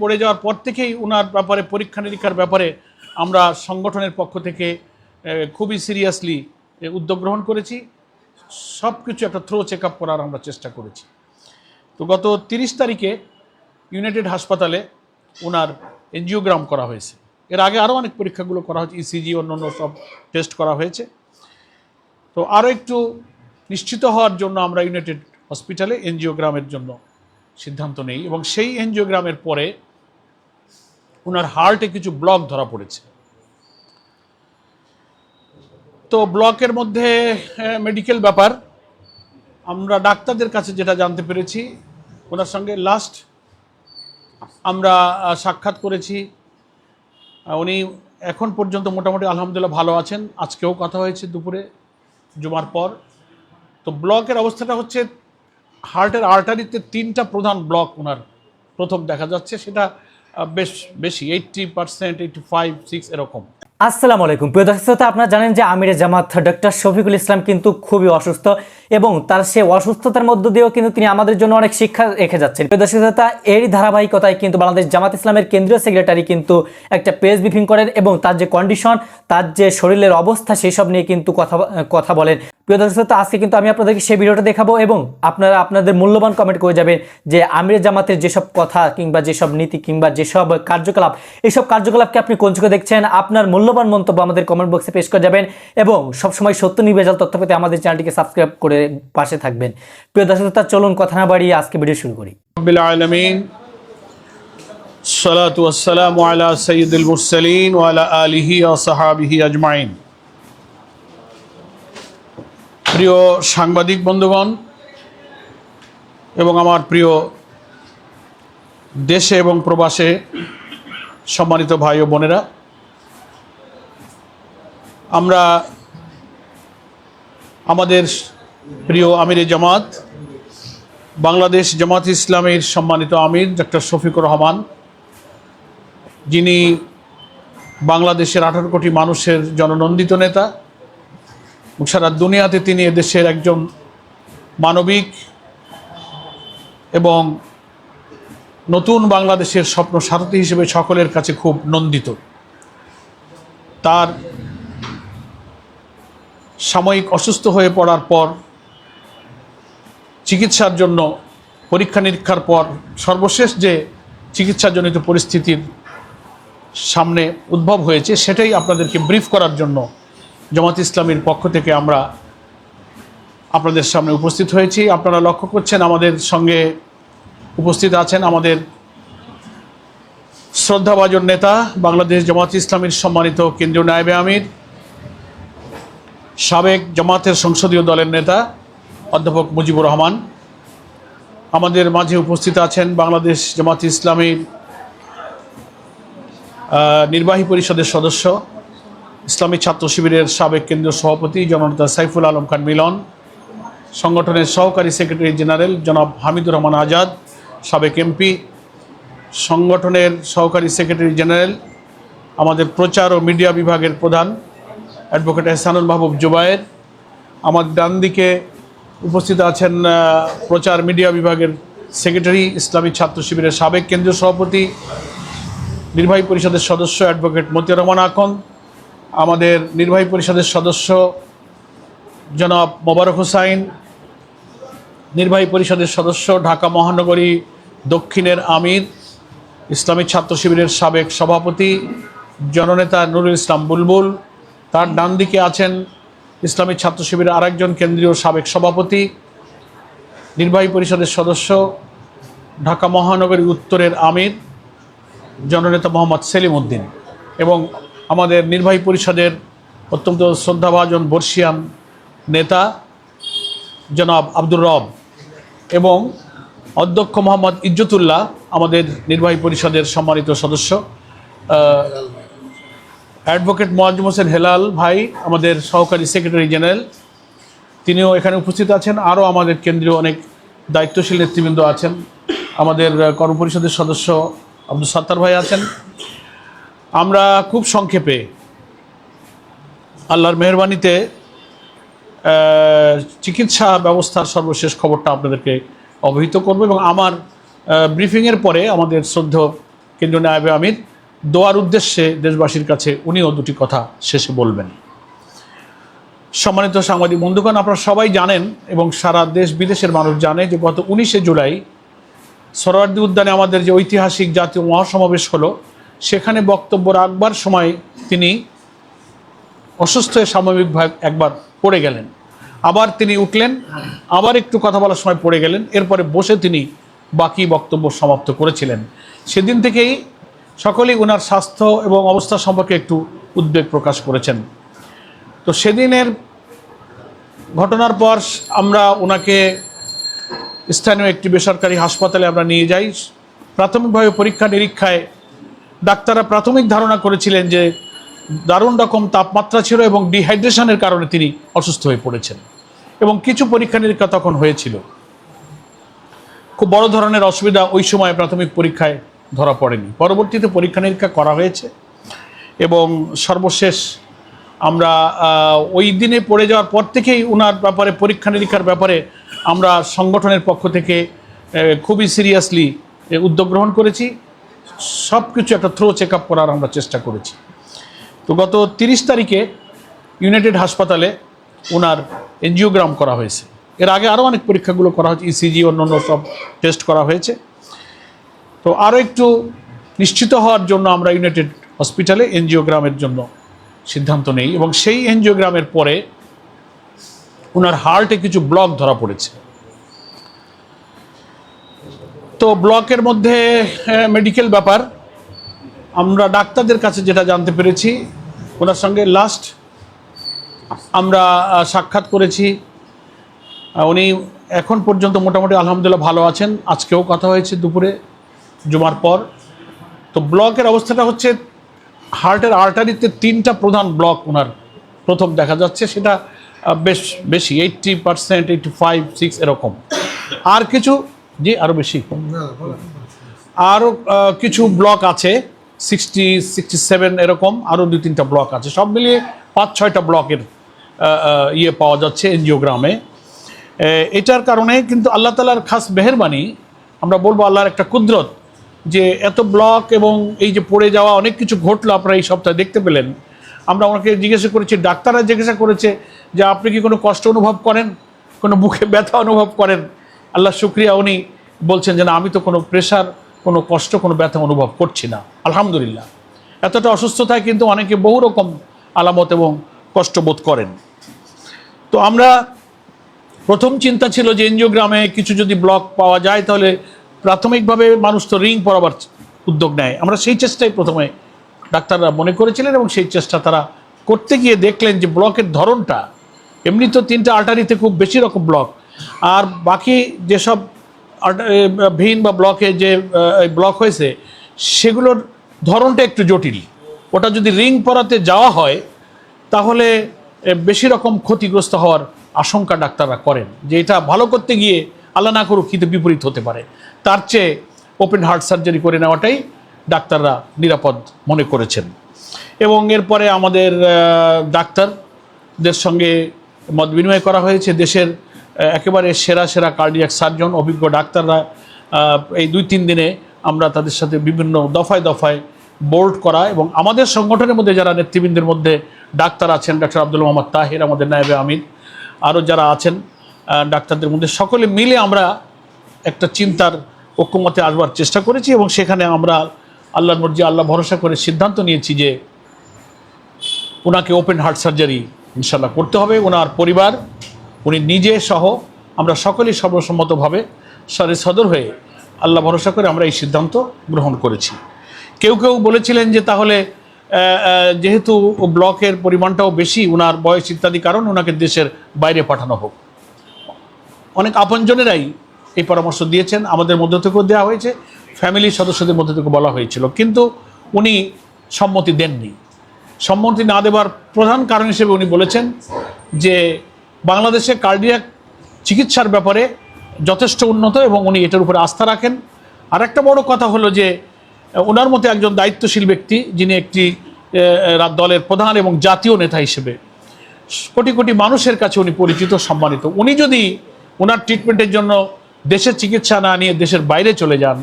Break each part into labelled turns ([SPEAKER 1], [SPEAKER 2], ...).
[SPEAKER 1] পড়ে যাওয়ার পর থেকেই ওনার ব্যাপারে পরীক্ষা নিরীক্ষার ব্যাপারে আমরা সংগঠনের পক্ষ থেকে খুবই সিরিয়াসলি উদ্যোগ গ্রহণ করেছি। সব কিছু একটা থ্রো চেক আপ করার আমরা চেষ্টা করেছি। তো গত তিরিশ তারিখে ইউনাইটেড হাসপাতালে ওনার এনজিওগ্রাম করা হয়েছে। এর আগে আরও অনেক পরীক্ষাগুলো করা হয়েছে ইসিজি অন্যান্য সব টেস্ট করা হয়েছে। তো আরও একটু নিশ্চিত হওয়ার জন্য আমরা ইউনাইটেড হসপিটালে এনজিওগ্রামের জন্য সিদ্ধান্ত নেই এবং সেই এনজিওগ্রামের পরে ওনার হার্টে কিছু ব্লক ধরা পড়েছে। তো ব্লকের মধ্যে মেডিকেল ব্যাপার। আমরা ডাক্তারদের কাছে যেটা জানতে পেরেছি, ওনার সঙ্গে লাস্ট আমরা সাক্ষাৎ করেছি। উনি এখন পর্যন্ত মোটামুটি আলহামদুলিল্লাহ ভালো আছেন। আজকেও কথা হয়েছে দুপুরে, জুমার পর। তো ব্লকের অবস্থাটা হচ্ছে, হার্টের আর্টারিতে তিনটা প্রধান ব্লক ওনার প্রথম দেখা যাচ্ছে। সেটা বেশ বেশি eighty percent eighty five six এরকম।
[SPEAKER 2] আসসালামু আলাইকুম। প্রিয় দর্শক শ্রোতা, আপনারা জানেন যে আমিরে জামাত ডক্টর শফিকুল ইসলাম কিন্তু খুবই অসুস্থ এবং তার সে অসুস্থতার মধ্য দিয়েও কিন্তু তিনি আমাদের জন্য অনেক শিক্ষা রেখে যাচ্ছেন। প্রিয় দর্শক শ্রোতা, এরই ধারাবাহিকতায় কিন্তু বাংলাদেশ জামাত ইসলামের কেন্দ্রীয় সেক্রেটারি কিন্তু একটা প্রেস ব্রিফিং করেন এবং তার যে কন্ডিশন তার যে শরীরের অবস্থা সেই সব নিয়ে কিন্তু কথা কথা বলেন। প্রিয় দর্শক তো আজকে কিন্তু আমি আপনাদেরকে সেই ভিডিওটা দেখাবো এবং আপনারা আপনাদের মূল্যবান কমেন্ট করে যাবেন যে আমির জামাতের যেসব কথা কিংবা যেসব নীতি কিংবা যেসব কার্যকলাপ, এইসব কার্যকলাপকে আপনি কোন চোখে দেখছেন, আপনার মূল্যবান মন্তব্য আমাদের কমেন্ট বক্সে পেশ করে যাবেন এবং সবসময় সত্য নির্ভেজাল তথ্য পেতে আমাদের চ্যানেলটিকে সাবস্ক্রাইব করে পাশে থাকবেন। প্রিয় দর্শক তার চলুন কথা না বাড়িয়ে আজকে ভিডিও শুরু করি।
[SPEAKER 1] আলমিন। সালাত ওয়াসালাম আলা সাইয়িদুল মুরসালিন ওয়ালা আলিহি ওয়া সাহাবিহি আজমাইন। প্রিয় সাংবাদিক বন্ধুগণ এবং আমার প্রিয় দেশে এবং প্রবাসে সম্মানিত ভাই ও বোনেরা, আমরা আমাদের প্রিয় আমিরে জামাত, বাংলাদেশ জামাত ইসলামের সম্মানিত আমির ডক্টর শফিকুর রহমান, যিনি বাংলাদেশের আঠারো কোটি মানুষের জননন্দিত নেতা সারা দুনিয়াতে তিনি এদেশের একজন মানবিক এবং নতুন বাংলাদেশের স্বপ্ন সারথী হিসেবে সকলের কাছে খুব নন্দিত। তার সাময়িক অসুস্থ হয়ে পড়ার পর চিকিৎসার জন্য পরীক্ষা নিরীক্ষার পর সর্বশেষ যে চিকিৎসাজনিত পরিস্থিতির সামনে উদ্ভব হয়েছে, সেটাই আপনাদেরকে ব্রিফ করার জন্য জামাত ইসলামীর পক্ষ থেকে আমরা আপনাদের সামনে উপস্থিত হয়েছি। আপনারা লক্ষ্য করছেন আমাদের সঙ্গে উপস্থিত আছেন আমাদের শ্রদ্ধাভাজন নেতা বাংলাদেশ জামাত ইসলামীর সম্মানিত কেন্দ্রীয় নায়েবে আমির, সাবেক জামাতের সংসদীয় দলের নেতা অধ্যাপক মুজিবুর রহমান, আমাদের মাঝে উপস্থিত আছেন বাংলাদেশ জামাত ইসলামীর নির্বাহী পরিষদের সদস্য ইসলামী ছাত্র শিবিরের সাবেক কেন্দ্রীয় সভাপতি জননেতা সাইফুল আলম খান মিলন, সংগঠনের সহকারী সেক্রেটারি জেনারেল জনাব হামিদুর রহমান আজাদ, সাবেক এমপি, সংগঠনের সহকারী সেক্রেটারি জেনারেল, আমাদের প্রচার ও মিডিয়া বিভাগের প্রধান অ্যাডভোকেট এহসানুল মাহবুব জুবায়ের, আমার ডান দিকে উপস্থিত আছেন প্রচার মিডিয়া বিভাগের সেক্রেটারি, ইসলামী ছাত্র শিবিরের সাবেক কেন্দ্রীয় সভাপতি, নির্বাহী পরিষদের সদস্য অ্যাডভোকেট মতিয়ার রহমান আকন আমাদের নির্বাহী পরিষদের সদস্য জনাব মোবারক হোসাইন, নির্বাহী পরিষদের সদস্য ঢাকা মহানগরী দক্ষিণের আমির, ইসলামী ছাত্র শিবিরের সাবেক সভাপতি জননেতা নুরুল ইসলাম বুলবুল, তার ডান দিকে আছেন ইসলামী ছাত্র শিবিরের আরেকজন কেন্দ্রীয় সাবেক সভাপতি, নির্বাহী পরিষদের সদস্য ঢাকা মহানগরী উত্তরের আমির, জননেতা মোহাম্মদ সেলিম উদ্দিন এবং আমাদের নির্বাহী পরিষদের অত্যন্ত শ্রদ্ধাভাজন বর্ষিয়ান নেতা, জনাব আব্দুর রব এবং অধ্যক্ষ মোহাম্মদ ইজ্জতুল্লাহ, আমাদের নির্বাহী পরিষদের সম্মানিত সদস্য। অ্যাডভোকেট মোয়াজ্জম হোসেন হেলাল ভাই, আমাদের সহকারী সেক্রেটারি জেনারেল, তিনিও এখানে উপস্থিত আছেন। আরও আমাদের কেন্দ্রীয় অনেক দায়িত্বশীল নেতৃবৃন্দ আছেন। আমাদের কর্মপরিষদের সদস্য আব্দুল সাত্তার ভাই আছেন। আমরা খুব সংক্ষেপে আল্লাহর মেহরবানিতে চিকিৎসা ব্যবস্থার সর্বশেষ খবরটা আপনাদেরকে অবহিত করব এবং আমার ব্রিফিংয়ের পরে আমাদের শ্রদ্ধ কেন্দ্রীয় নায়বে আমির দোয়ার উদ্দেশ্যে দেশবাসীর কাছে উনিও দুটি কথা শেষে বলবেন। সম্মানিত সাংবাদিক বন্ধুগণ, আপনারা সবাই জানেন এবং সারা দেশ বিদেশের মানুষ জানে যে গত উনিশে জুলাই সরোয়ার্দী উদ্যানে আমাদের যে ঐতিহাসিক জাতীয় মহাসমাবেশ হলো সেখানে বক্তব্য রাখবার সময় তিনি অসুস্থ হয়ে স্বাভাবিকভাবে একবার পড়ে গেলেন। আবার তিনি উঠলেন, আবার একটু কথা বলার সময় পড়ে গেলেন, এরপরে বসে তিনি বাকি বক্তব্য সমাপ্ত করেছিলেন। সেদিন থেকেই সকলেই ওনার স্বাস্থ্য এবং অবস্থা সম্পর্কে একটু উদ্বেগ প্রকাশ করেছেন। তো সেদিনের ঘটনার পর আমরা ওনাকে স্থানীয় একটি বেসরকারি হাসপাতালে আমরা নিয়ে যাই। প্রাথমিকভাবে পরীক্ষা নিরীক্ষায় ডাক্তাররা প্রাথমিক ধারণা করেছিলেন যে দারুণ রকম তাপমাত্রা ছিল এবং ডিহাইড্রেশনের কারণে তিনি অসুস্থ হয়ে পড়েছেন। এবং কিছু পরীক্ষা নিরীক্ষা তখন হয়েছিল। খুব বড় ধরনের অসুবিধা ওই সময় প্রাথমিক পরীক্ষায় ধরা পড়েনি। পরবর্তীতে পরীক্ষা নিরীক্ষা করা হয়েছে এবং সর্বশেষ আমরা ওই দিনে পড়ে যাওয়ার পর থেকেই ওনার ব্যাপারে পরীক্ষা নিরীক্ষার ব্যাপারে আমরা সংগঠনের পক্ষ থেকে খুবই সিরিয়াসলি উদ্যোগ গ্রহণ করেছি। সব কিছু একটা থ্রো চেক আপ করার আমরা চেষ্টা করেছি। তো গত তিরিশ তারিখে ইউনাইটেড হাসপাতালে ওনার এনজিওগ্রাম করা হয়েছে। এর আগে আরও অনেক পরীক্ষাগুলো করা হয়েছে ইসিজি অন্যান্য সব টেস্ট করা হয়েছে। তো আরও একটু নিশ্চিত হওয়ার জন্য আমরা ইউনাইটেড হসপিটালে এনজিওগ্রামের জন্য সিদ্ধান্ত নেই এবং সেই এনজিওগ্রামের পরে ওনার হার্টে কিছু ব্লক ধরা পড়েছে। তো ব্লকের মধ্যে মেডিকেল ব্যাপার। আমরা ডাক্তারদের কাছে যেটা জানতে পেরেছি, ওনার সঙ্গে লাস্ট আমরা সাক্ষাৎ করেছি। উনি এখন পর্যন্ত মোটামুটি আলহামদুলিল্লাহ ভালো আছেন। আজকেও কথা হয়েছে দুপুরে, জুমার পর। তো ব্লকের অবস্থাটা হচ্ছে হার্টের আর্টারিতে তিনটা প্রধান ব্লক ওনার। প্রথম দেখা যাচ্ছে সেটা বেশ, বেশি eighty percent eighty five six এরকম। আর কিছু জি আরও বেশি। আরও কিছু ব্লক আছে সিক্সটি সিক্সটি সেভেন এরকম আরও দুই তিনটা ব্লক আছে। সব মিলিয়ে পাঁচ ছয়টা ব্লকের ইয়ে পাওয়া যাচ্ছে এনজিওগ্রামে এটার কারণে কিন্তু আল্লাহ তালার খাস মেহরবানি আমরা বলব আল্লাহর একটা কুদরত যে এত ব্লক এবং এই যে পড়ে যাওয়া অনেক কিছু ঘটলো আপনারা এই সপ্তাহে দেখতে পেলেন। আমরা ওনাকে জিজ্ঞাসা করেছি ডাক্তাররা জিজ্ঞাসা করেছে যে আপনি কি কোনো কষ্ট অনুভব করেন? কোনো বুকে ব্যথা অনুভব করেন? আল্লাহ শুক্রিয়া, উনি বলছেন যে, না, আমি তো কোনো প্রেশার কোনো কষ্ট, কোনো ব্যথা অনুভব করছি না। আলহামদুলিল্লাহ। এতটা অসুস্থতায় কিন্তু অনেকে বহু রকম আলামত এবং কষ্ট বোধ করেন। তো আমরা প্রথম চিন্তা ছিল যে, এনজিওগ্রামে কিছু যদি ব্লক পাওয়া যায়, তাহলে প্রাথমিকভাবে মানুষ তো রিং পরাবার উদ্যোগ নেয়। আমরা সেই চেষ্টাই প্রথমে ডাক্তাররা মনে করেছিলেন এবং সেই চেষ্টা তারা করতে গিয়ে দেখলেন যে, ব্লকের ধরনটা, এমনি তো তিনটা আর্টারিতে খুব বেশি রকম ব্লক আর বাকি যেসব ভেইন বা ব্লকে যে ব্লক হয়েছে, সেগুলোর ধরনটা একটু জটিল। ওটা যদি রিং পরাতে যাওয়া হয়, তাহলে বেশি রকম ক্ষতিগ্রস্ত হওয়ার আশঙ্কা ডাক্তাররা করেন যে এটা ভালো করতে গিয়ে আল্লাহ না করুক, কিন্তু বিপরীত হতে পারে। তার চেয়ে ওপেন হার্ট সার্জারি করে নেওয়াটাই ডাক্তাররা নিরাপদ মনে করেছেন। এবং এরপরে আমাদের ডাক্তারদের সঙ্গে মত বিনিময় করা হয়েছে। দেশের একেবারে সেরা সেরা কার্ডিয়াক সার্জন অভিজ্ঞ ডাক্তাররা এই দুই তিন দিনে আমরা তাদের সাথে বিভিন্ন দফায় দফায় বোর্ড করা এবং আমাদের সংগঠনের মধ্যে যারা নেতৃবৃন্দের মধ্যে ডাক্তার আছেন, ডাক্তার আব্দুল মোহাম্মদ তাহির, আমাদের নায়েবে আমির, আরও যারা আছেন ডাক্তারদের মধ্যে সকলে মিলে আমরা একটা চিন্তার ঐক্যমতে আসবার চেষ্টা করেছি এবং সেখানে আমরা আল্লাহর মর্জি, আল্লাহ ভরসা করে সিদ্ধান্ত নিয়েছি যে ওনাকে ওপেন হার্ট সার্জারি ইনশাল্লাহ করতে হবে। ওনার পরিবার উনি নিজে সহ আমরা সকলেই সর্বসম্মতভাবে সারে সদর হয়ে আল্লাহ ভরসা করে আমরা এই সিদ্ধান্ত গ্রহণ করেছি। কেউ কেউ বলেছিলেন যে তাহলে যেহেতু ব্লকের পরিমাণটাও বেশি ওনার বয়স ইত্যাদি কারণ ওনাকে দেশের বাইরে পাঠানো হোক। অনেক আপনজনেরাই এই পরামর্শ দিয়েছেন, আমাদের মধ্য থেকেও দেওয়া হয়েছে ফ্যামিলির সদস্যদের মধ্যে থেকে বলা হয়েছিল। কিন্তু উনি সম্মতি দেননি। সম্মতি না দেওয়ার প্রধান কারণ হিসেবে উনি বলেছেন যে বাংলাদেশে কার্ডিয়াক চিকিৎসার ব্যাপারে যথেষ্ট উন্নত এবং উনি এটার উপরে আস্থা রাখেন। আর একটা বড় কথা হলো যে, ওনার মতো একজন দায়িত্বশীল ব্যক্তি যিনি একটি দলের প্রধান এবং জাতীয় নেতা হিসেবে, কোটি কোটি মানুষের কাছে উনি পরিচিত, সম্মানিত। উনি যদি ওনার ট্রিটমেন্টের জন্য দেশের চিকিৎসা না নিয়ে দেশের বাইরে চলে যান,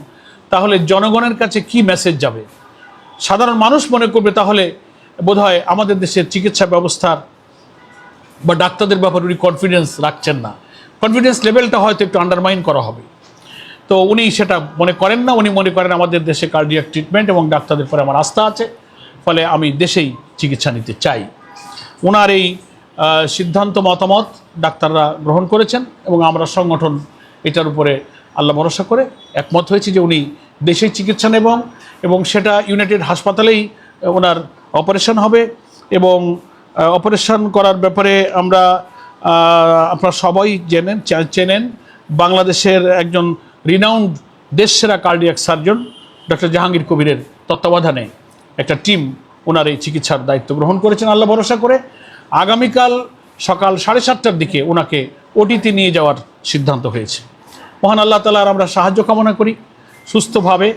[SPEAKER 1] তাহলে জনগণের কাছে কি মেসেজ যাবে? সাধারণ মানুষ মনে করবে তাহলে বোধহয় আমাদের দেশের চিকিৎসা ব্যবস্থার বা ডাক্তারদের ব্যাপারে উনি কনফিডেন্স রাখছেন না। কনফিডেন্স লেভেলটা হয়তো একটু আন্ডারমাইন করা হবে। তো উনি সেটা মনে করেন না, উনি মনে করেন আমাদের দেশে কার্ডিয়াক ট্রিটমেন্ট এবং ডাক্তারদের পরে আমার আস্থা আছে, ফলে আমি দেশেই চিকিৎসা নিতে চাই। ওনার এই সিদ্ধান্ত মতামত ডাক্তাররা গ্রহণ করেছেন এবং আমরা সংগঠন এটার উপরে আল্লাহ ভরসা করে একমত হয়েছি যে উনি দেশেই চিকিৎসা নেবেন এবং সেটা ইউনাইটেড হাসপাতালেই ওনার অপারেশন হবে এবং অপারেশন করার ব্যাপারে আমরা আপনারা সবাই জেনেন চেনেন। বাংলাদেশের একজন রিনাউন্ড দেশসেরা কার্ডিয়াক সার্জন ডক্টর জাহাঙ্গীর কবিরের তত্ত্বাবধানে একটা টিম ওনার এই চিকিৎসার দায়িত্ব গ্রহণ করেছেন। আল্লাহ ভরসা করে আগামীকাল সকাল সাড়ে সাতটার দিকে ওনাকে ওটিতে নিয়ে যাওয়ার সিদ্ধান্ত হয়েছে। মহান আল্লাহ তালার আমরা সাহায্য কামনা করি। সুস্থভাবে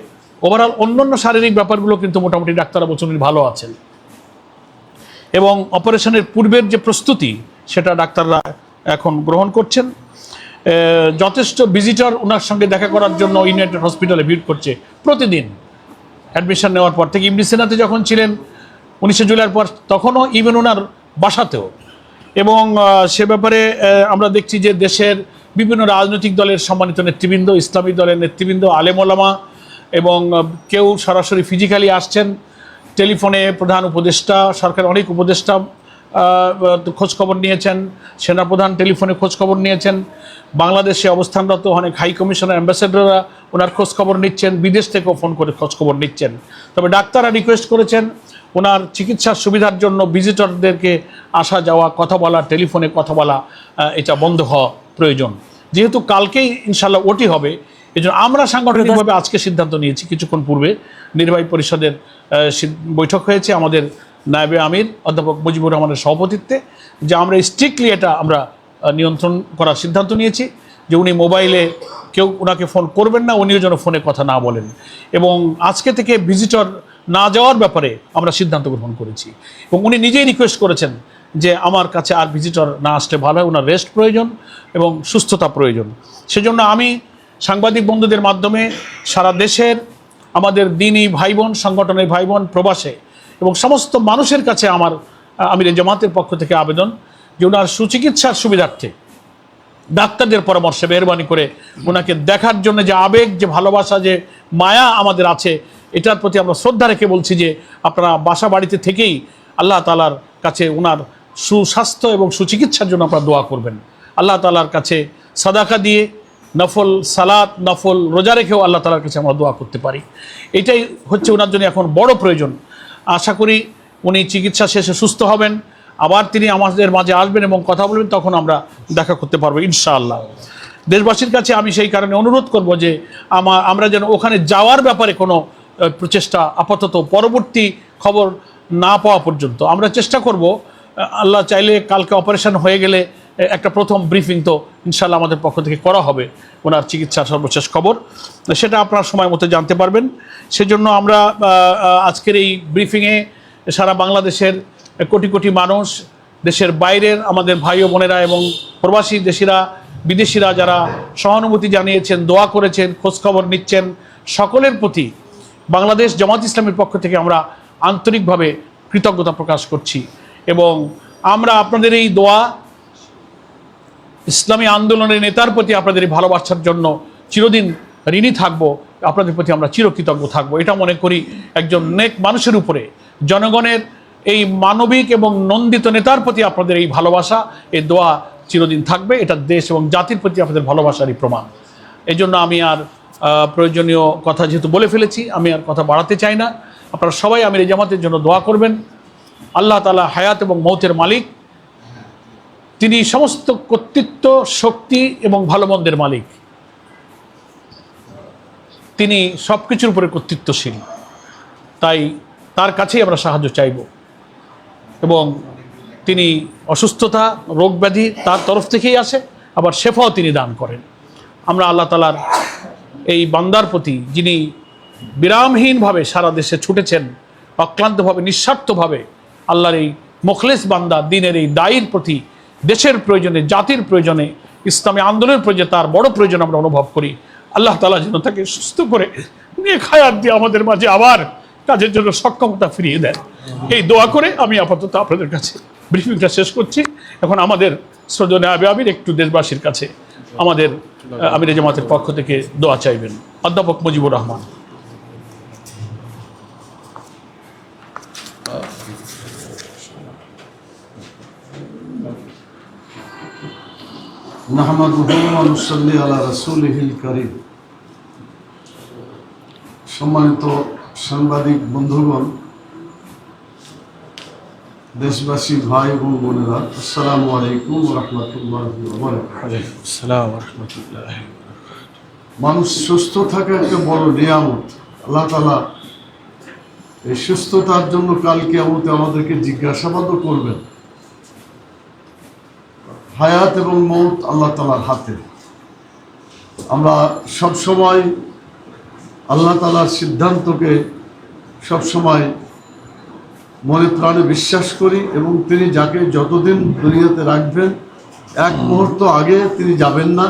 [SPEAKER 1] ওভারঅল অন্যান্য শারীরিক ব্যাপারগুলো কিন্তু মোটামুটি ডাক্তাররা বলছেন ভালো আছেন। এবং অপারেশনের পূর্বের যে প্রস্তুতি, সেটা ডাক্তাররা এখন গ্রহণ করছেন। যথেষ্ট ভিজিটর ওনার সঙ্গে দেখা করার জন্য ইউনাইটেড হসপিটালে ভিড় করছে প্রতিদিন। অ্যাডমিশন নেওয়ার পর থেকে ইমনি সেনাতে যখন ছিলেন, উনিশে জুলাইয়ের পর তখনও ইভেন ওনার বাসাতেও। এবং সে ব্যাপারে আমরা দেখছি যে দেশের বিভিন্ন রাজনৈতিক দলের সম্মানিত নেতৃবৃন্দ, ইসলামী দলের নেতৃবৃন্দ আলেমোলামা এবং কেউ সরাসরি ফিজিক্যালি আসছেন। টেলিফোনে প্রধান উপদেষ্টা, সরকারের অনেক উপদেষ্টা খোঁজখবর নিয়েছেন, সেনাপ্রধান টেলিফোনে খোঁজখবর নিয়েছেন, বাংলাদেশে অবস্থানরত অনেক হাই কমিশনার, অ্যাম্বাসেডররা ওনার খোঁজখবর নিচ্ছেন, বিদেশ থেকেও ফোন করে খোঁজখবর নিচ্ছেন। তবে ডাক্তাররা রিকোয়েস্ট করেছেন, ওনার চিকিৎসার সুবিধার জন্য ভিজিটরদেরকে আসা যাওয়া, কথা বলা, টেলিফোনে কথা বলা এটা বন্ধ হওয়া প্রয়োজন। যেহেতু কালকেই ইনশাল্লাহ ওটি হবে এই জন্য আমরা সাংগঠনিকভাবে আজকে সিদ্ধান্ত নিয়েছি কিছুক্ষণ পূর্বে নির্বাহী পরিষদের বৈঠক হয়েছে আমাদের নায়বে আমির অধ্যাপক মুজিবুর রহমানের সভাপতিত্বে যে আমরা স্ট্রিক্টলি এটা আমরা নিয়ন্ত্রণ করার সিদ্ধান্ত নিয়েছি যে উনি মোবাইলে কেউ ওনাকে ফোন করবেন না উনিও যেন ফোনে কথা না বলেন। এবং আজকে থেকে ভিজিটর না যাওয়ার ব্যাপারে আমরা সিদ্ধান্ত গ্রহণ করেছি। এবং উনি নিজেই রিকোয়েস্ট করেছেন যে আমার কাছে আর ভিজিটর না আসলে ভালো হয় ওনার রেস্ট প্রয়োজন এবং সুস্থতা প্রয়োজন। সেজন্য আমি সাংবাদিক বন্ধুদের মাধ্যমে সারা দেশের আমাদের দিনই ভাই বোন সংগঠনের ভাই বোন প্রবাসে এবং সমস্ত মানুষের কাছে আমার আমির জামাতের পক্ষ থেকে আবেদন যে ওনার সুচিকিৎসার সুবিধার্থে ডাক্তারদের পরামর্শে মেহরবানি করে ওনাকে দেখার জন্য যে আবেগ, যে ভালোবাসা, যে মায়া আমাদের আছে, এটার প্রতি আমরা শ্রদ্ধা রেখে বলছি যে আপনারা বাসা বাড়িতে থেকেই আল্লাহ তালার কাছে ওনার সুস্বাস্থ্য এবং সুচিকিৎসার জন্য আপনারা দোয়া করবেন। আল্লাহ তালার কাছে সাদাকা দিয়ে নফল সালাত, নফল রোজা রেখেও আল্লাহ তালার কাছে আমরা দোয়া করতে পারি। এটাই হচ্ছে ওনার জন্য এখন বড় প্রয়োজন। আশা করি উনি চিকিৎসা শেষে সুস্থ হবেন। আবার তিনি আমাদের মাঝে আসবেন এবং কথা বলবেন, তখন আমরা দেখা করতে পারব ইনশাআল্লাহ। দেশবাসীর কাছে আমি সেই কারণে অনুরোধ করব যে আমা, আমরা যেন ওখানে যাওয়ার ব্যাপারে কোনো প্রচেষ্টা আপাতত পরবর্তী খবর না পাওয়া পর্যন্ত। আমরা চেষ্টা করব আল্লাহ চাইলে কালকে অপারেশন হয়ে গেলে একটা প্রথম ব্রিফিং তো ইনশাল্লাহ আমাদের পক্ষ থেকে করা হবে, ওনার চিকিৎসার সর্বশেষ খবর। সেটা আপনার সময় মতো জানতে পারবেন। সেজন্য আমরা আজকের এই ব্রিফিংয়ে সারা বাংলাদেশের কোটি কোটি মানুষ, দেশের বাইরের আমাদের ভাই ও বোনেরা এবং প্রবাসী দেশিরা, বিদেশিরা যারা সহানুভূতি জানিয়েছেন, দোয়া করেছেন, খোঁজখবর নিচ্ছেন, সকলের প্রতি বাংলাদেশ জামাত ইসলামের পক্ষ থেকে আমরা আন্তরিকভাবে কৃতজ্ঞতা প্রকাশ করছি। এবং আমরা আপনাদের এই দোয়া ইসলামী আন্দোলনের নেতার প্রতি আপনাদের এই ভালোবাসার জন্য চিরদিন ঋণী থাকব, আপনাদের প্রতি আমরা চিরকৃতজ্ঞ থাকব। এটা মনে করি একজন নেক মানুষের উপরে। জনগণের এই মানবিক এবং নন্দিত নেতার প্রতি আপনাদের এই ভালোবাসা, এই দোয়া চিরদিন থাকবে। এটা দেশ এবং জাতির প্রতি আপনাদের ভালোবাসারই প্রমাণ। এই জন্য আমি আর প্রয়োজনীয় কথা যেহেতু বলে ফেলেছি, আমি আর কথা বাড়াতে চাই না। আপনারা সবাই আমির এই জামাতের জন্য দোয়া করবেন। আল্লাহ তালা হায়াত এবং মৌতের মালিক তিনি সমস্ত কর্তৃত্ব, শক্তি এবং ভালো মন্দের মালিক। তিনি সব কিছুর উপরে কর্তৃত্বশীল। তাই তার কাছেই আমরা সাহায্য চাইব। এবং তিনি অসুস্থতা, রোগ ব্যাধি তার তরফ থেকেই আসে, আবার শেফাও তিনি দান করেন। আমরা আল্লাহ তালার এই বান্দার প্রতি, যিনি বিরামহীনভাবে সারা দেশে ছুটেছেন অক্লান্তভাবে নিঃস্বার্থভাবে আল্লাহর এই মোখলেস বান্দা, দিনের এই দায়ীর প্রতি দেশের প্রয়োজনে, জাতির প্রয়োজনে, ইসলামী আন্দোলনের প্রয়োজনে তার বড় প্রয়োজন আমরা অনুভব করি। আল্লাহ তালা যেন তাকে সুস্থ করে, নেক হায়াত দিয়ে আমাদের মাঝে আবার কাজের জন্য সক্ষমতা ফিরিয়ে দেন। এই দোয়া করে আমি আপাতত আপনাদের কাছে ব্রিফিংটা শেষ করছি। এখন আমাদের সজনে আবে আবির একটু দেশবাসীর কাছে আমাদের আমির জামাতের পক্ষ থেকে দোয়া চাইবেন। অধ্যাপক মুজিবুর রহমান।
[SPEAKER 3] সম্মানিত সাংবাদিক বন্ধুগণ দেশবাসী ভাই এবং বোনেরা আসসালামু আলাইকুম রাহমাতুল্লাহি মানুষ সুস্থ থাকা একটা বড় নিয়ামত আল্লাহ তালা এই সুস্থতার জন্য কালকে আমাদেরকে জিজ্ঞাসাবাদও করবেন। হায়াত এবং মৌত আল্লাহ তালার হাতে। আমরা সব সময় আল্লাহ তালার সিদ্ধান্তকে সব সময় মনে প্রাণে বিশ্বাস করি এবং তিনি যাকে যতদিন দুনিয়াতে রাখবেন এক মুহূর্ত আগে তিনি যাবেন না।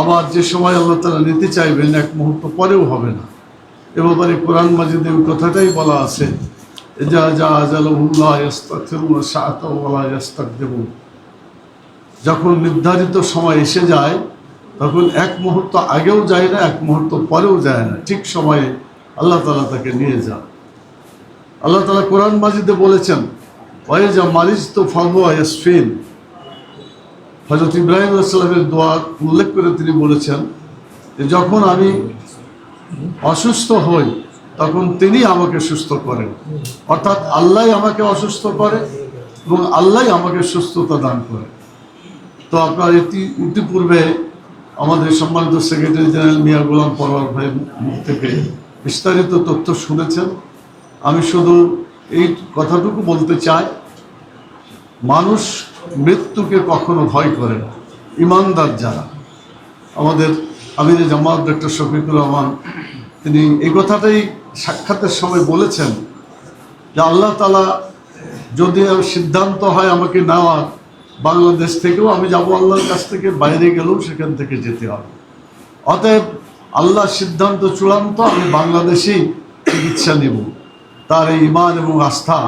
[SPEAKER 3] আবার যে সময় আল্লাহ তালা নিতে চাইবেন এক মুহূর্ত পরেও হবে না। এ ব্যাপারে কোরআন মাজিদে ওই কথাটাই বলা আছে যা যা ইয়াস্তাগফিরুন সাআতা ওয়ালা ইয়াস্তাকদিমুন যখন নির্ধারিত সময় এসে যায়, তখন এক মুহূর্ত আগেও যায় না, এক মুহূর্ত পরেও যায় না। ঠিক সময়ে আল্লাহ তালা তাকে নিয়ে যান। আল্লাহ তালা কোরআন মাজিদে বলেছেন, ওয়াইজা মারিজ তো ইয়াসফিন। হজরত ইব্রাহিম আসসালামের দোয়া উল্লেখ করে তিনি বলেছেন যে, যখন আমি অসুস্থ হই, তখন তিনি আমাকে সুস্থ করেন। অর্থাৎ আল্লাহ আমাকে অসুস্থ করে এবং আল্লাহ আমাকে সুস্থতা দান করে তো আপনার ইতি ইতিপূর্বে আমাদের সম্মানিত সেক্রেটারি জেনারেল মিয়া গোলাম পরওয়ার ভাইয়ের মুখ থেকে বিস্তারিত তথ্য শুনেছেন। আমি শুধু এই কথাটুকু বলতে চাই, মানুষ মৃত্যুকে কখনো ভয় করে না, ইমানদার যারা। আমাদের আমির জামাত ডক্টর শফিকুর রহমান, তিনি এই কথাটাই সাক্ষাতের সময় বলেছেন যে আল্লাহ তালা যদি সিদ্ধান্ত হয় আমাকে নেওয়ার বাংলাদেশ থেকেও আমি যাব আল্লাহর কাছ থেকে বাইরে গেলেও সেখান থেকে যেতে হবে। অতএব আল্লাহর সিদ্ধান্ত চূড়ান্ত আমি বাংলাদেশেই চিকিৎসা নেব। তার এই ইমান এবং আস্থা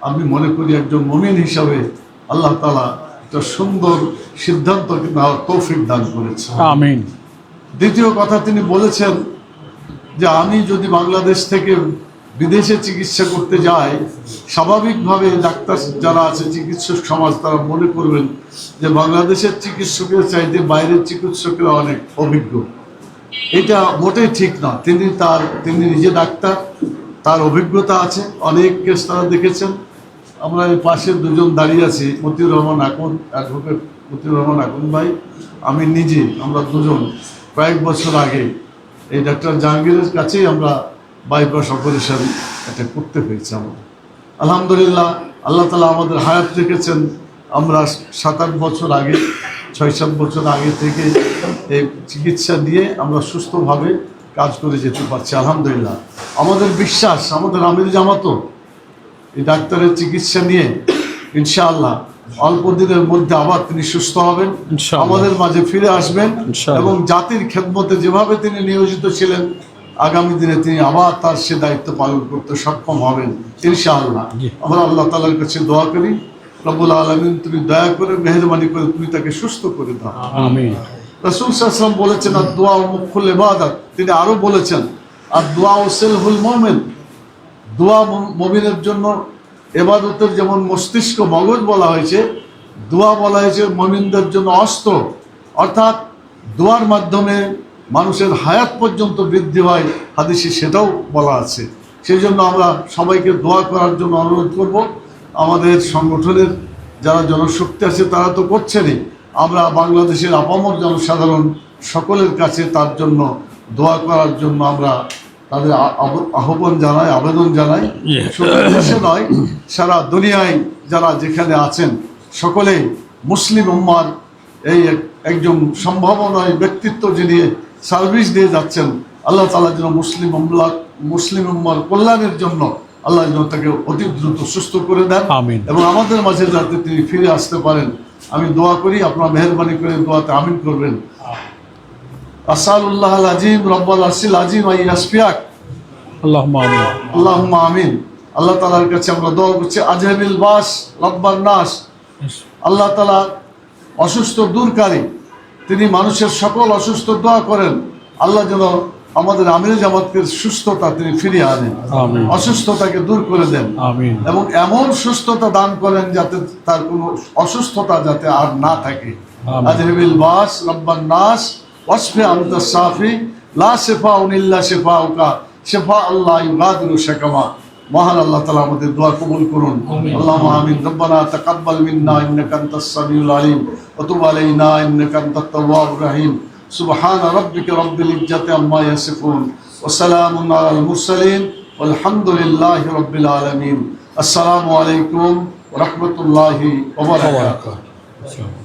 [SPEAKER 3] আমি মনে করি একজন মমিন হিসাবে আল্লাহ তালা একটা সুন্দর সিদ্ধান্ত নেওয়ার তৌফিক দান করেছে।
[SPEAKER 1] আমিন।
[SPEAKER 3] দ্বিতীয় কথা তিনি বলেছেন যে আমি যদি বাংলাদেশ থেকে বিদেশে চিকিৎসা করতে যায়, স্বাভাবিকভাবে ডাক্তার যারা আছে, চিকিৎসক সমাজ তারা মনে করবেন যে বাংলাদেশের চিকিৎসকের চাইতে বাইরের চিকিৎসকেরা অনেক অভিজ্ঞ। এটা মোটেই ঠিক না। তিনি তার, তিনি নিজে ডাক্তার, তার অভিজ্ঞতা আছে, অনেক কেস তারা দেখেছেন। আমরা এই পাশে দুজন দাঁড়িয়ে আছি, মতিউর রহমান আকন অ্যাডভোকেট মতিউর রহমান আকন ভাই, আমি নিজে, আমরা দুজন। কয়েক বছর আগে এই ডাক্তার জাহাঙ্গীরের কাছেই আমরা বাইপাস অপারেশন এটা করতে পেরেছি আমরা আলহামদুলিল্লাহ আল্লাহ তালা আমাদের হায়াত রেখেছেন। আমরা সাত আট বছর আগে ছয় সাত বছর আগে থেকে এই চিকিৎসা দিয়ে আমরা সুস্থভাবে কাজ করে যেতে পারছি আলহামদুলিল্লাহ। আমাদের বিশ্বাস আমাদের আমির জামাতো এই ডাক্তারের চিকিৎসা নিয়ে ইনশাআল্লাহ অল্প দিনের মধ্যে আবার তিনি সুস্থ হবেন আমাদের মাঝে ফিরে আসবেন এবং জাতির খেদমতে যেভাবে তিনি নিয়োজিত ছিলেন আগামী দিনে তিনি আবার তার সে দায়িত্ব পালন করতে সক্ষম হবেন ইনশাআল্লাহ। আমরা আল্লাহ তালার কাছে দোয়া করি রব্বুল আলমিন তুমি দয়া করে মেহরবানি করে তুমি তাকে সুস্থ করে দাও। রসুল সাল্লাম বলেছেন আর দোয়া ও মুখুল এবাদত তিনি আরও বলেছেন আর দোয়া ও সেলহুল মোমেন। দোয়া মমিনের জন্য এবাদতের যেমন মস্তিষ্ক মগজ বলা হয়েছে দোয়া বলা হয়েছে মমিনদের জন্য অস্ত্র। অর্থাৎ দোয়ার মাধ্যমে মানুষের হায়াত পর্যন্ত বৃদ্ধি হয় হাদিসে সেটাও বলা আছে। সেই জন্য আমরা সবাইকে দোয়া করার জন্য অনুরোধ করব। আমাদের সংগঠনের যারা জনশক্তি আছে তারা তো করছেনই। আমরা বাংলাদেশের আপামর জনসাধারণ সকলের কাছে তার জন্য দোয়া করার জন্য আমরা তাদের আহ্বান জানাই আবেদন জানাই. শুধু দেশে নয় সারা দুনিয়ায় যারা যেখানে আছেন সকলেই মুসলিম উম্মার এই এক- একজন সম্ভাবনায় ব্যক্তিত্ব যিনি সার্ভিস দিয়ে যাচ্ছেন। আল্লাহ তালা যেন মুসলিম উম্মার মুসলিম উম্মার কল্যাণের জন্য আল্লাহ যেন তাকে অতি দ্রুত সুস্থ করে দেন।
[SPEAKER 1] আমিন।
[SPEAKER 3] এবং আমাদের মাঝে যাতে তিনি ফিরে আসতে পারেন আমি দোয়া করি আপনার মেহরবানি করে দোয়াতে আমিন করবেন। আসালুল্লাহ আজিম রব্বাল আসিল আজিম আই আসফিয়াক
[SPEAKER 1] আল্লাহ আমিন।
[SPEAKER 3] আল্লাহ আমিন। আল্লাহ তালার কাছে আমরা দোয়া করছি আজহাবিল বাস রব্বার নাস। আল্লাহ তালা অসুস্থ দূরকারী তিনি মানুষের সকল অসুস্থ দোয়া করেন। আল্লাহ যেন আমাদের আমির জামাতকে সুস্থতা তিনি ফিরিয়ে আনেন। অসুস্থতাকে দূর করে দেন। এবং এমন সুস্থতা দান করেন যাতে তার কোনো অসুস্থতা যাতে আর না থাকে। আজহাবিল বাস রব্বার নাস ওয়াসফি আনতা সাফি লা শেফা উনিল্লা শেফা উকা শেফা আল্লাহ ইউগাদিরু শাকামা। মহান আল্লাহ তাআলা আমাদের দোয়া কবুল করুন। আল্লাহুম্মা আমিন। রব্বানা তাকাব্বাল মিন্না ইন্নাকা আনতাস সামিউল আলিম। ওয়া তুব আলাইনা ইন্নাকা আনতাত তাওয়াবুর রহিম। সুবহান রাব্বিকা রব্বিল ইজ্জাতি আম্মা ইয়াসিফুন। ওয়া সালামুন আলাল মুরসালিন। walhamdulillahi rabbil alamin আসসালামু আলাইকুম ওয়া রাহমাতুল্লাহি ওয়া বারাকাতুহু।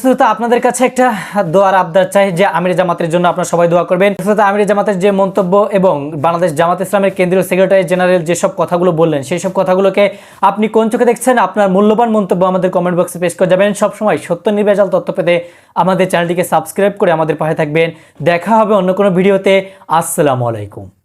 [SPEAKER 2] শ্রোতা আপনাদের কাছে একটা দোয়ার আবদার চাই যে আমির জামাতের জন্য আপনারা সবাই দোয়া করবেন। শ্রোতা আমির জামাতের যে মন্তব্য এবং বাংলাদেশ জামাত ইসলামের কেন্দ্রীয় সেক্রেটারি জেনারেল যেসব কথাগুলো বললেন, সেই সব কথাগুলোকে আপনি কোন চোখে দেখছেন? আপনার মূল্যবান মন্তব্য আমাদের কমেন্ট বক্সে পেশ করে যাবেন। সবসময় সত্য নির্ভেজাল তথ্য পেতে আমাদের চ্যানেলটিকে সাবস্ক্রাইব করে আমাদের পাশে থাকবেন। দেখা হবে অন্য কোনো ভিডিওতে আসসালামু আলাইকুম।